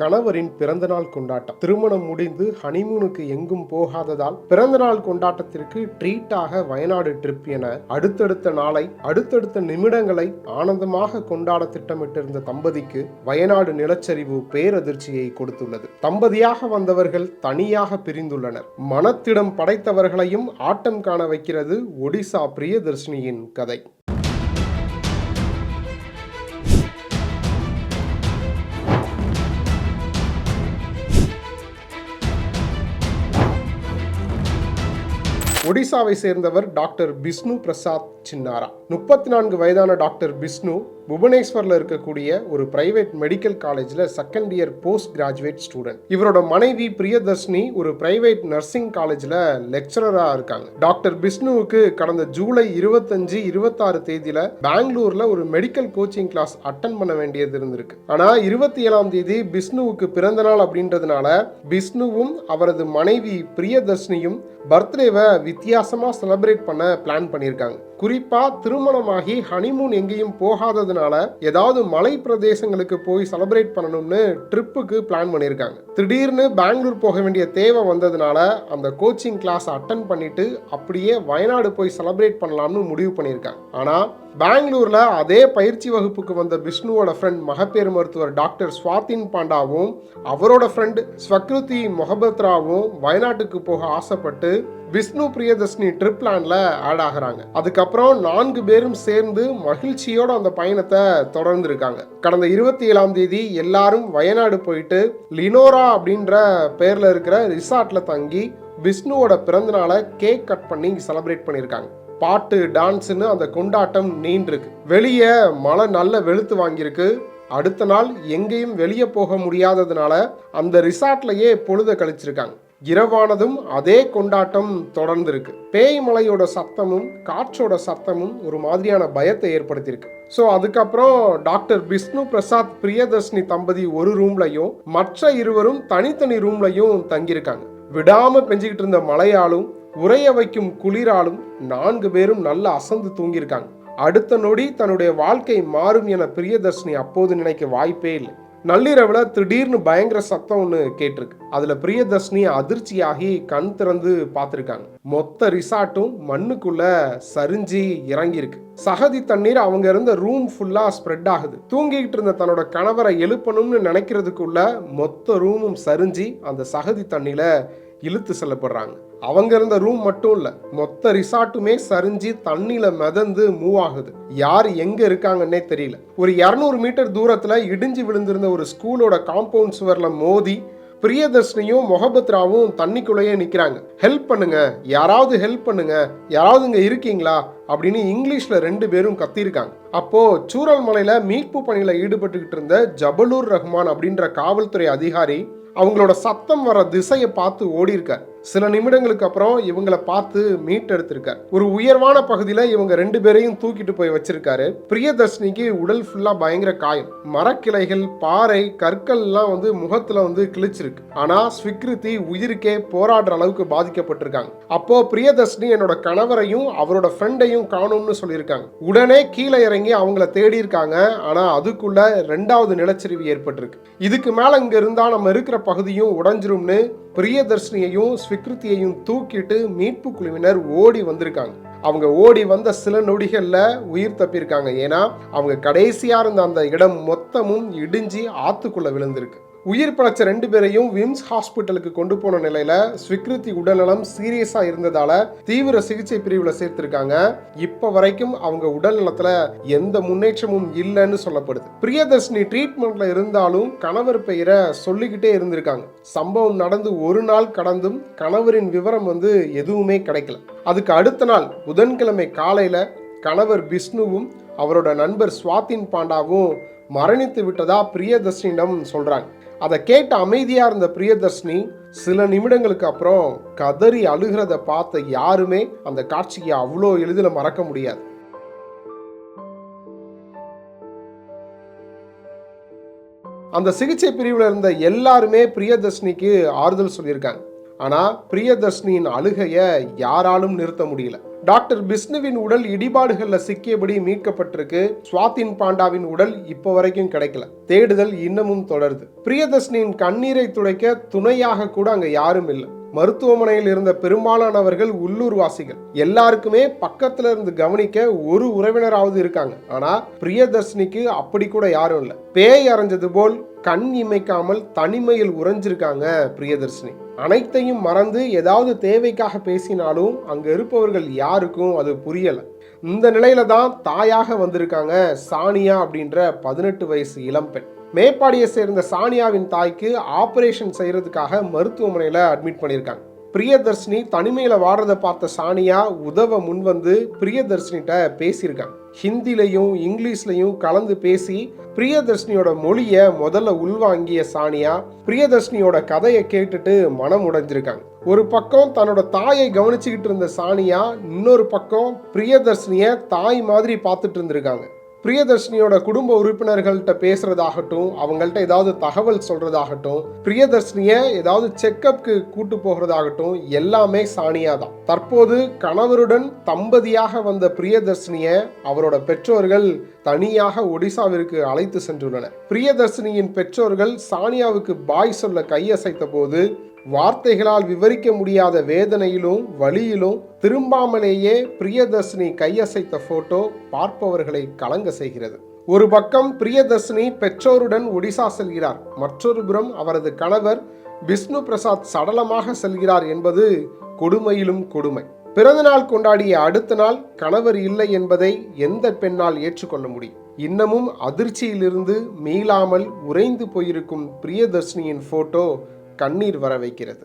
கணவரின் பிறந்தநாள் கொண்டாட்டம். திருமணம் முடிந்து ஹனிமூனுக்கு எங்கும் போகாததால் பிறந்தநாள் கொண்டாட்டத்திற்கு ட்ரீட்டாக வயநாடு ட்ரிப் என அடுத்தடுத்த நாளை அடுத்தடுத்த நிமிடங்களை ஆனந்தமாக கொண்டாட திட்டமிட்டிருந்த தம்பதிக்கு வயநாடு நிலச்சரிவு பேரதிர்ச்சியை கொடுத்துள்ளது. தம்பதியாக வந்தவர்கள் தனியாக பிரிந்துள்ளனர். மனத்திடம் படைத்தவர்களையும் ஆட்டம் காண வைக்கிறது ஒடிசா பிரியதர்ஷினியின் கதை. ஒடிசாவை சேர்ந்தவர் டாக்டர் பிஷ்ணு பிரசாத் சின்னாரா. முப்பத்தி நான்கு வயதான டாக்டர் பிஷ்ணு புவனேஸ்வரில் இருக்கக்கூடிய ஒரு பிரைவேட் மெடிக்கல் காலேஜில் second year post graduate student இவரோட மனைவி பிரியதர்ஷினி ஒரு பிரைவேட் நர்சிங் காலேஜில் லெக்சரராக இருக்காங்க. டாக்டர் பிஷ்ணுவுக்கு கடந்த ஜூலை இருபத்தஞ்சு இருபத்தாறு தேதியில் பெங்களூரில் ஒரு மெடிக்கல் கோச்சிங் கிளாஸ் அட்டன் பண்ண வேண்டியது இருந்திருக்கு. ஆனால் இருபத்தி ஏழாம் தேதி பிஷ்ணுவுக்கு பிறந்த நாள் அப்படின்றதுனால பிஷ்ணுவும் அவரது மனைவி பிரியதர்ஷினியும் பர்த்டேவை வித்தியாசமாக செலப்ரேட் பண்ண பிளான் பண்ணியிருக்காங்க குறிப்பா திருமணமாகி ஹனிமூன் எங்கேயும் போகாததுனால ஏதாவது மலை பிரதேசங்களுக்கு போய் செலிப்ரேட் பண்ணணும்னு ட்ரிப்புக்கு பிளான் பண்ணியிருக்காங்க. திடீர்னு பெங்களூர் போக வேண்டிய தேவை வந்ததுனால அந்த கோச்சிங் கிளாஸ் அட்டன் பண்ணிட்டு அப்படியே வயநாடு போய் செலிப்ரேட் பண்ணலாம்னு முடிவு பண்ணியிருக்காங்க. ஆனா பெங்களூர்ல அதே பயிற்சி வகுப்புக்கு வந்த விஷ்ணுவோட ஃப்ரெண்ட் மகப்பேறு மருத்துவர் டாக்டர் ஸ்வாதின் பாண்டாவும் அவரோட ஃப்ரெண்ட் ஸ்வக்ருதி மொஹபத்ராவும் வயநாட்டுக்கு போக ஆசைப்பட்டு விஷ்ணு பிரியதர்ஷினி ட்ரிப் பிளான்ல ஆட் ஆகுறாங்க. அதுக்கப்புறம் நான்கு பேரும் சேர்ந்து மகிழ்ச்சியோட அந்த பயணத்தை தொடர்ந்துருக்காங்க. கடந்த இருபத்தி ஏழாம் தேதி எல்லாரும் வயநாடு போயிட்டு லினோரா அப்படின்ற பேர்ல இருக்கிற ரிசார்ட்ல தங்கி விஷ்ணுவோட பிறந்தநாளை கேக் கட் பண்ணி செலிப்ரேட் பண்ணியிருக்காங்க. பாட்டு டான்ஸ்னு அந்த கொண்டாட்டம் நீண்டிருக்கு. வெளியே மழை நல்ல வெளுத்து வாங்கியிருக்கு. அடுத்த நாள் எங்கேயும் வெளியே போக முடியாததுனால அந்த ரிசார்ட்லயே பொழுத கழிச்சிருக்காங்க. இரவானதும் அதே கொண்டாட்டம் தொடர்ந்துருக்கு. பேய் மலையோட சத்தமும் காற்றோட சத்தமும் ஒரு மாதிரியான பயத்தை ஏற்படுத்தியிருக்கு. ஸோ அதுக்கப்புறம் டாக்டர் விஷ்ணு பிரசாத் பிரியதர்ஷினி தம்பதி ஒரு ரூம்லையும் மற்ற இருவரும் தனித்தனி ரூம்லையும் தங்கியிருக்காங்க. விடாம பெஞ்சுக்கிட்டு இருந்த மழையாலும் உறைய வைக்கும் குளிராலும் நான்கு பேரும் நல்லா அசந்து தூங்கியிருக்காங்க. அடுத்த நொடி தன்னுடைய வாழ்க்கை மாறும் என பிரியதர்ஷினி அப்போது நினைக்க வாய்ப்பே இல்லை. நள்ளிரவில் திடீர்னு பயங்கர சத்தம் ஒன்று கேட்டிருக்கு. அதில் பிரியதர்ஷினி அதிர்ச்சியாகி கண் திறந்து பார்த்துருக்காங்க. மொத்த ரிசார்ட்டும் மண்ணுக்குள்ள சரிஞ்சு இறங்கியிருக்கு. சகதி தண்ணீர் அவங்க இருந்த ரூம் ஃபுல்லாக ஸ்ப்ரெட் ஆகுது. தூங்கிக்கிட்டு இருந்த தன்னோட கணவரை எழுப்பணும்னு நினைக்கிறதுக்குள்ள மொத்த ரூமும் சரிஞ்சு அந்த சகதி தண்ணியில் இழுத்து செல்லப்படுறாங்க. அவங்க இருந்த ரூம் மட்டும் இல்ல மொத்த ரிசார்ட்டுமே சரிஞ்சு தண்ணியில மிதந்து மூவ் ஆகுது. யார் எங்க இருக்காங்கன்னே தெரியல. ஒரு இரநூறு மீட்டர் தூரத்துல இடிஞ்சு விழுந்திருந்த ஒரு ஸ்கூலோட காம்பவுண்ட் சுவர்ல மோதி பிரியதர்ஷினியும் மொஹபத்ராவும் தண்ணிக்குள்ளேயே நிக்கிறாங்க. ஹெல்ப் பண்ணுங்க யாராவது ஹெல்ப் பண்ணுங்க யாராவது இங்க இருக்கீங்களா? அப்படின்னு இங்கிலீஷ்ல ரெண்டு பேரும் கத்திருக்காங்க. அப்போ சூரல் மலையில மீட்பு பணியில ஈடுபட்டுக்கிட்டு இருந்த ஜபலூர் ரஹ்மான் அப்படின்ற காவல்துறை அதிகாரி அவங்களோட சத்தம் வர திசையை பார்த்து ஓடி இருக்கார் சில நிமிடங்களுக்கு அப்புறம் இவங்களை பார்த்து மீட்டெடுத்திருக்கார். ஒரு உயர்வான பகுதியில் இவங்க ரெண்டு பேரையும் தூக்கிட்டு போய் வச்சிருக்காரு. பிரியதர்ஷினிக்கு உடல் ஃபுல்லாக பயங்கர காயம். மரக்கிளைகள் பாறை கற்கள்லாம் வந்து முகத்தில் வந்து கிழிச்சிருக்கு. ஆனால் ஸ்விக்ருதி உயிருக்கே போராடுற அளவுக்கு பாதிக்கப்பட்டிருக்காங்க. அப்போ பிரியதர்ஷினி என்னோட கணவரையும் அவரோட ஃப்ரெண்டையும் காணும்னு சொல்லியிருக்காங்க. உடனே கீழே இறங்கி அவங்கள தேடி இருக்காங்க. ஆனால் அதுக்குள்ள ரெண்டாவது நிலச்சரிவு ஏற்பட்டிருக்கு. இதுக்கு மேலே இங்கே இருந்தால் நம்ம இருக்கிற பகுதியும் உடஞ்சிரும்னு பிரியதர்ஷினியையும் ஸ்விக்ருதியையும் தூக்கிட்டு மீட்பு குழுவினர் ஓடி வந்திருக்காங்க. அவங்க ஓடி வந்த சில நொடிகளில் உயிர் தப்பியிருக்காங்க. ஏன்னா அவங்க கடைசியாக இருந்த அந்த இடம் மொத்தமும் இடிஞ்சு ஆத்துக்குள்ளே விழுந்திருக்கு. உயிர் பழச்ச ரெண்டு பேரையும் விம்ஸ் ஹாஸ்பிட்டலுக்கு கொண்டு போன நிலையில ஸ்விக்ருதி உடல்நலம் சீரியஸா இருந்ததால தீவிர சிகிச்சை பிரிவுல சேர்த்திருக்காங்க. இப்ப வரைக்கும் அவங்க உடல் நலத்துல எந்த முன்னேற்றமும் இல்லைன்னு சொல்லப்படுது. பிரியதர்ஷினி ட்ரீட்மெண்ட்ல இருந்தாலும் கணவர் பெயரை சொல்லிக்கிட்டே இருந்திருக்காங்க. சம்பவம் நடந்து ஒரு நாள் கடந்தும் கணவரின் விவரம் வந்து எதுவுமே கிடைக்கல. அதுக்கு அடுத்த நாள் புதன்கிழமை காலையில கணவர் விஷ்ணுவும் அவரோட நண்பர் சுவாத்தின் பாண்டாவும் மரணித்து விட்டதா பிரியதர்ஷினிடம் சொல்றாங்க. அதை கேட்ட அமைதியாக இருந்த பிரியதர்ஷினி சில நிமிடங்களுக்கு அப்புறம் கதறி அழுகிறத பார்த்த யாருமே அந்த காட்சியை அவ்வளோ எளிதில் மறக்க முடியாது. அந்த சிகிச்சை பிரிவில் இருந்த எல்லாருமே பிரியதர்ஷினிக்கு ஆறுதல் சொல்லியிருக்காங்க. ஆனால் பிரியதர்ஷினியின் அழுகையை யாராலும் நிறுத்த முடியல. டாக்டர் பிஷ்ணுவின் உடல் இடிபாடுகளில் சிக்கியபடி மீட்கப்பட்டிருக்கு. சுவாத்தின் பாண்டாவின் உடல் இப்போ வரைக்கும் கிடைக்கல. தேடுதல் இன்னமும் தொடருது. பிரியதர்ஷினியின் கண்ணீரை துடைக்க துணையாக கூட அங்க யாரும் இல்லை. மருத்துவமனையில் இருந்த பெரும்பாலானவர்கள் உள்ளூர்வாசிகள். எல்லாருக்குமே பக்கத்துல இருந்து கவனிக்க ஒரு உறவினராவது இருக்காங்க. ஆனா பிரியதர்ஷினிக்கு அப்படி கூட யாரும் இல்லை. பேய் அரைஞ்சது போல் கண் இமைக்காமல் தனிமையில் உறைஞ்சிருக்காங்க பிரியதர்ஷினி. அனைத்தையும் மறந்து ஏதாவது தேவைக்காக பேசினாலும் அங்கே இருப்பவர்கள் யாருக்கும் அது புரியலை. இந்த நிலையில தான் தாயாக வந்திருக்காங்க சானியா அப்படின்ற பதினெட்டு வயசு இளம்பெண் மேப்பாடியை சேர்ந்த சானியாவின் தாய்க்கு ஆபரேஷன் செய்யறதுக்காக மருத்துவமனையில் அட்மிட் பண்ணியிருக்காங்க. பிரியதர்ஷினி தனிமையில் வாடுறதை பார்த்த சானியா உதவ முன்வந்து பிரியதர்ஷினிட்ட பேசியிருக்காங்க. ஹிந்திலையும் இங்கிலீஷ்லையும் கலந்து பேசி பிரியதர்ஷினியோட மொழியை முதல்ல உள்வாங்கிய சானியா பிரியதர்ஷினியோட கதையை கேட்டுட்டு மனம் உடைஞ்சிருக்காங்க. ஒரு பக்கம் தன்னோட தாயை கவனிச்சுக்கிட்டு இருந்த சானியா இன்னொரு பக்கம் பிரியதர்ஷினியை தாய் மாதிரி பார்த்துட்டு இருந்திருக்காங்க. பிரியதர்ஷினியோட குடும்ப உறுப்பினர்கள்ட்ட பேசுறதாகட்டும் அவங்கள்ட்ட ஏதாவது தகவல் சொல்றதாகட்டும் பிரியதர்ஷினிய ஏதாவது செக்கப்க்கு கூட்டு போகிறதாகட்டும் எல்லாமே சானியா தான். தற்போது கணவருடன் தம்பதியாக வந்த பிரியதர்ஷினிய அவரோட பெற்றோர்கள் தனியாக ஒடிசாவிற்கு அழைத்து சென்றுள்ளனர். பிரியதர்ஷினியின் பெற்றோர்கள் சானியாவுக்கு பாய் சொல்ல கையசைத்த போது வார்த்தைகளால் விவரிக்க முடியாத வேதனையிலும் வழியிலும் திரும்பாமலேயே பிரியதர்ஷினி கையசைத்த போட்டோ பார்ப்பவர்களை கலங்க செய்கிறது. ஒரு பக்கம் பிரியதர்ஷினி பெற்றோருடன் ஒடிசா செல்கிறார். மற்றொரு புறம் அவரது கணவர் விஷ்ணு பிரசாத் சடலமாக செல்கிறார் என்பது கொடுமையிலும் கொடுமை. பிறந்தநாள் கொண்டாடிய அடுத்த நாள் கணவர் இல்லை என்பதை எந்த பெண்ணால் ஏற்றுக்கொள்ள முடியும்? இன்னமும் அதிர்ச்சியிலிருந்து மீளாமல் உறைந்து போயிருக்கும் பிரியதர்ஷினியின் போட்டோ கண்ணீர் வர வைக்கிறது.